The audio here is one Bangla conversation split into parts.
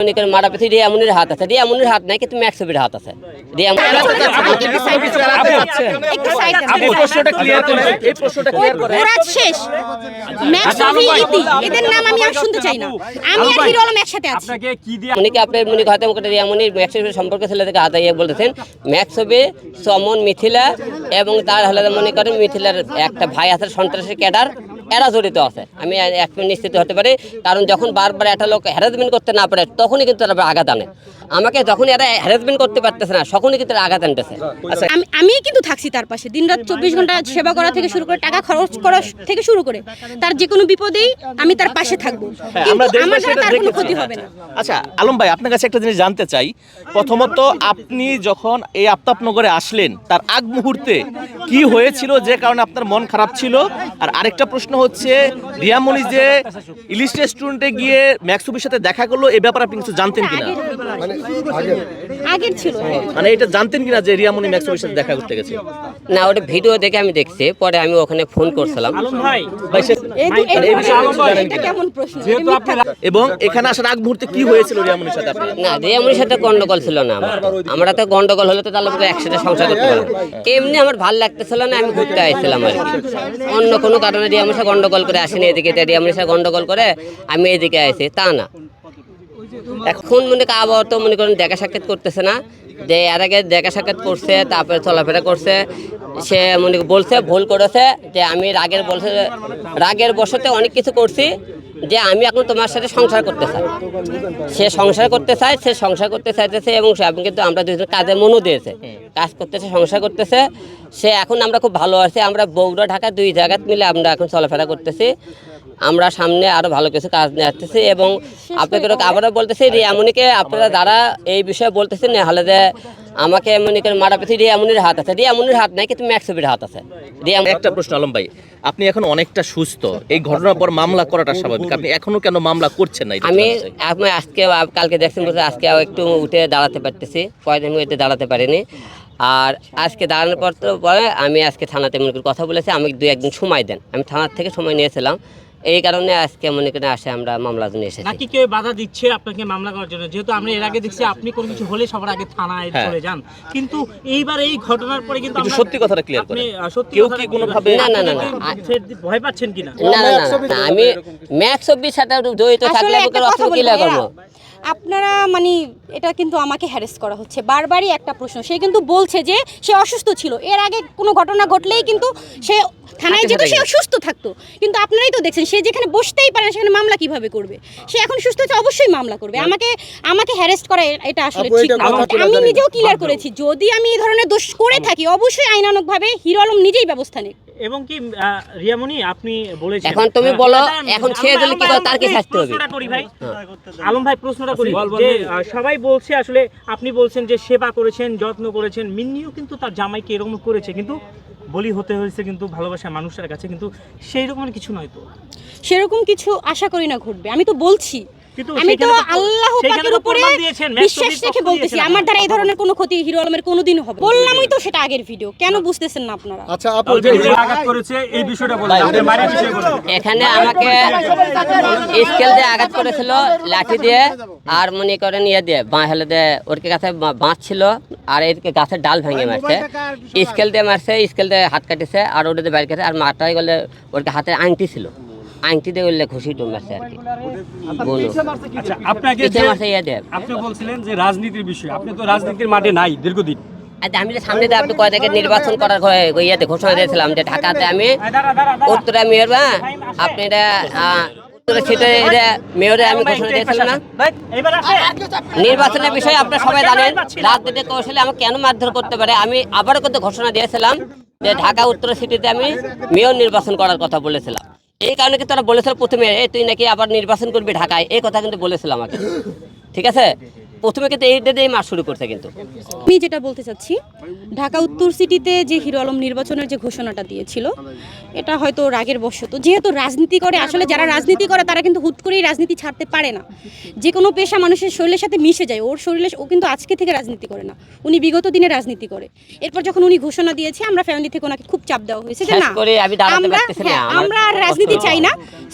মনে মারা পেছি রিয়ামনির হাত আছে রিয়ামনির হাত নাই কিন্তু ম্যাক্সবির হাত আছে। রিয়ামনি একটু সাইড আপনি প্রশ্নটা ক্লিয়ার করেন এই প্রশ্নটা ক্লিয়ার করেন ওরা শেষ। ম্যাক্স অফি ইতি। এদের নাম আমি আর শুনতে চাই না। আমি আর হিরো আলম একসাথে আছি। আপনাকে কি দিয়ে উনি কি আপনার হয়তো মুখে রিয়ামনির ম্যাক্সবির সম্পর্কে ছেলে থেকে হাত ইয়ে বলতেছেন ম্যাক্সবি সমন মিথিলা এবং তার হলে মনে করেন মিথিলার একটা ভাই আছে সন্ত্রাসী ক্যাডার। এরা জড়িত আছে। আমি এক মিনিট নিশ্চিত হতে পারি কারণ যখন বারবার একটা লোক হ্যারাসমেন্ট করতে না পারে তখনই কিন্তু তারা আঘাত আনে। আমাকে যখন এরা হ্যারাসমেন্ট করতে পারতেছে না তখনই কিন্তু তারা আঘাত আনতেছে। আচ্ছা আমি আমি কিন্তু থাকছি তার পাশে। দিনরাত চব্বিশ ঘণ্টা সেবা করা থেকে শুরু করে টাকা খরচ করা থেকে শুরু করে তার যে কোনো বিপদেই আমি তার পাশে থাকব। হ্যাঁ, কিন্তু আমার দ্বারা তার কোনো ক্ষতি হবে না। আচ্ছা আলম ভাই আপনার কাছে একটা জিনিস জানতে চাই। প্রথমত আপনি যখন এই আফতাবনগরে আসলেন তার আগ মুহূর্তে কি হয়েছিল যে কারণে আপনার মন খারাপ ছিল? আর আরেকটা প্রশ্ন হচ্ছে রিয়ামণি যে ইলিশ রেস্টুরেন্টে গিয়ে ম্যাক্সুবির সাথে দেখা করল এ ব্যাপারে আপনি কিছু জানতেন কিনা? আগের ছিল। মানে এটা জানতেন কিনা যে রিয়ামণি ম্যাক্সুবির সাথে দেখা করতে গেছে? না ওটা ভিডিও দেখে আমি দেখছি পরে আমি ওখানে ফোন করছিলাম। ভাই এবং এখানে আসার আগ মুহূর্তে কি হয়েছিল রিয়ামণির সাথে আপনি না রিয়ামনির সাথে গন্ডগোল ছিল না আমার। আমরা তো গন্ডগোল হলে তো তাহলে একসাথে সংসার করতে পারব। এমনি আমার ভালো লাগতেছিল না আমি ঘুরতে আসছিলাম আর কি। অন্য কোনো কারণে রিয়ামনির সাথে গন্ডগোল করে আসেনি এদিকে। রিয়ামনির সাথে গন্ডগোল করে আমি এদিকে আসি তা না। এখন মনে করেন আবার তো মনে করেন দেখা সাক্ষাৎ করতেছে না। যে এর আগে দেখা সাক্ষাৎ করছে, তারপরে চলাফেরা করছে। সে মনে বলছে, ভুল করেছে যে আমি রাগের বলছে রাগের বসতে অনেক কিছু করছি। যে আমি এখন তোমার সাথে সংসার করতে চাই। সে সংসার করতে চায়, সে সংসার করতে চাইতেছে এবং সে কিন্তু আমরা দুজন কাজে মনও দিয়েছে। কাজ করতেছে, সংসার করতেছে। সে এখন আমরা খুব ভালো আছি। আমরা বগুড়া, ঢাকা দুই জায়গাত মিলে আমরা এখন চলাফেরা করতেছি। আমরা সামনে আরও ভালো কিছু কাজ নিয়ে আসতেছি এবং আপনাকে আবারও বলতেছি রিয়ামনিকে আপনারা যারা এই বিষয়ে বলতেছেন হলে যে আমাকে মনে করেন মারা পেছি রিয়ামনির হাত আছে রিয়ামনির হাত নাই কিন্তু ম্যাক্সবির হাত আছে। একটা প্রশ্ন আলম ভাই আপনি এখন অনেকটা সুস্থ। এই ঘটনার পর মামলা করাটা স্বাভাবিক। আপনি এখনও কেন মামলা করছেন না আমি। আমি আজকে কালকে দেখছেন বলতে আজকে একটু উঠে দাঁড়াতে পারতেছি কয়েকদিন উঠে দাঁড়াতে পারিনি। আর আজকে দাঁড়ানোর পর তো পরে আমি আজকে থানাতে মনে করি কথা বলেছি আমি দু একদিন সময় দেন। আমি থানার থেকে সময় নিয়েছিলাম। এই কারণে আজকে মনে করেন আসে আমরা মামলা নিয়ে এসেছি। নাকি কেউ বাধা দিচ্ছে আপনাকে মামলা করার জন্য? যেহেতু আমরা এর আগে দেখছি আপনি কোনো কিছু হলে সবার আগে থানায় হ্যাঁ। চলে যান। কিন্তু এইবার এই ঘটনার পরে কিন্তু আমরা- সত্যি কথাটা আপনি, করেন। সত্যি কেউ কি কোনোভাবে- করেন। না, না, না, না। ভয় পাচ্ছেন কিনা? না না আমি ম্যাক্স অব্বির সাথে জড়িত থাকলে অস্ত্র আপনারা মানে এটা কিন্তু আমাকে হ্যারেস করা হচ্ছে। বারবারই একটা প্রশ্ন। সে কিন্তু বলছে যে সে অসুস্থ ছিল। এর আগে কোনো ঘটনা ঘটলেই কিন্তু সে থানায় যেত সে সুস্থ থাকতো। কিন্তু আপনারাই তো দেখছেন সে যেখানে বসতেই পারে না, সেখানে মামলা কীভাবে করবে? সে এখন সুস্থ হচ্ছে অবশ্যই মামলা করবে। আমাকে আমাকে হ্যারেস্ট করা এটা আসলে ঠিক না আমি নিজেও ক্লিয়ার করেছি যদি আমি এই ধরনের দোষ করে থাকি অবশ্যই আইনানকভাবে হিরো আলম নিজেই ব্যবস্থা নেবে। এবং কি আহ, আপনি বলেছেন। এখন তুমি হ্যাঁ, বলো, এখন ছেড়ে দিলে কি তার কি শাস্তি হবে? করি ভাই। আলম ভাই প্রশ্নটা করি। যে সবাই বলছে আসলে আপনি বলছেন যে সেবা করেছেন যত্ন করেছেন মিন্নিও কিন্তু তার জামাইকে এরকম করেছে কিন্তু বলি হতে হয়েছে কিন্তু ভালোবাসা মানুষের কাছে কিন্তু সেই রকমের কিছু নয় তো? সেরকম কিছু আশা করি না ঘটবে। আমি তো বলছি আমি তো আল্লাহ পাকের উপরে বিশ্বাস রেখে বলতেছি আমার দ্বারা এই ধরনের কোনো ক্ষতি হিরো আলমের কোনোদিনও হবে বললামই তো সেটা আগের ভিডিও কেন বুঝতেছেন না আপনারা? আচ্ছা আপু যে আঘাত করেছে এই বিষয়টা বলেন বাড়ির বিষয় বলেন। এখানে আমাকে স্কেল দিয়ে আঘাত করেছিল লাঠি দিয়ে আর মনে করেন ইয়ে দিয়ে বাঁ হেলে দিয়ে ওর কাছে বাঁশ ছিল আর এদিকে গাছের ডাল ভেঙে মারছে। স্কেল দিয়ে মারছে স্কেল দিয়ে হাত কাটিছে আর ওটা দিয়ে বাইর কাটছে আর মাথায় গেলে ওর হাতে আংটি ছিল। আংটি দিয়ে গেলে ঘুষি টুম মারছে আর কি। আচ্ছা আপনাকে ইয়ে দিয়ে আপনি বলছিলেন যে রাজনীতির বিষয়। আপনি তো রাজনীতির মাঠে নাই দীর্ঘদিন। আচ্ছা আমি যে সামনে আপনি কয় থেকে নির্বাচন করার ইয়েতে ঘোষণা দিয়েছিলাম যে ঢাকাতে আমি উত্তরা মেয়র বা আপনি এটা আহ, এটা মেয়রে আমি ঘোষণা দিয়েছিলাম না? নির্বাচনের বিষয়ে আপনারা সবাই জানেন রাজনৈতিক কৌশলে আমাকে কেন মারধর করতে পারে? আমি আবারও কিন্তু ঘোষণা দিয়েছিলাম যে ঢাকা উত্তর সিটিতে আমি মেয়র নির্বাচন করার কথা বলেছিলাম। এই কারণে কিন্তু তারা বলেছিল প্রথমে তুই নাকি আবার নির্বাচন করবি ঢাকায়? এই কথা কিন্তু বলেছিল আমাকে। ঠিক আছে? প্রথমে কিন্তু এইটা দিয়ে মাস শুরু করছে কিন্তু। আমি যেটা বলতে চাচ্ছি ঢাকা উত্তর সিটিতে যে হিরো আলম নির্বাচনের যে ঘোষণাটা দিয়েছিল এটা হয়তো রাগের বশত। যেহেতু রাজনীতি করে আসলে যারা রাজনীতি করে তারা কিন্তু হুট করেই রাজনীতি ছাড়তে পারে না। যে কোনো পেশা মানুষের শরীরের সাথে মিশে যায় ওর শরীরে ও কিন্তু আজকে থেকে রাজনীতি করে না। উনি বিগত দিনে রাজনীতি করে। এরপর যখন উনি ঘোষণা দিয়েছে আমরা ফ্যামিলি থেকে ওনাকে খুব চাপ দেওয়া হয়েছে যে না আমরা হ্যাঁ, আমরা আর রাজনীতি চাই না।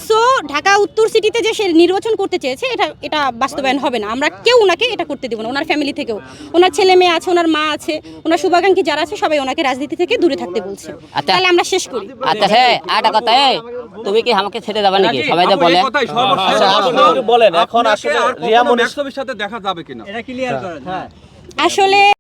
সো ঢাকা উত্তর সিটিতে যে সে নির্বাচন করতে চেয়েছে এটা এটা বাস্তবায়ন হবে না। আমরা কেউ ওনাকে এটা করতে দেবো না ওনার ফ্যামিলি থেকেও। ওনার ছেলে মেয়ে আছে ওনার মা আছে ওনার শুভাকাঙ্ক্ষী যারা আছে সবাই ওনাকে রাজনীতি থেকে দূরে থাকতে বলছে। আচ্ছা। তাহলে আমরা শেষ করি। আচ্ছা হ্যাঁ আটা কথা তুমি কি আমাকে ছেড়ে যাবে নাকি? সবাই যা বলে আপনি একটু বলেন এখন আসলে রিয়া মনির সাথে দেখা যাবে কিনা? আসলে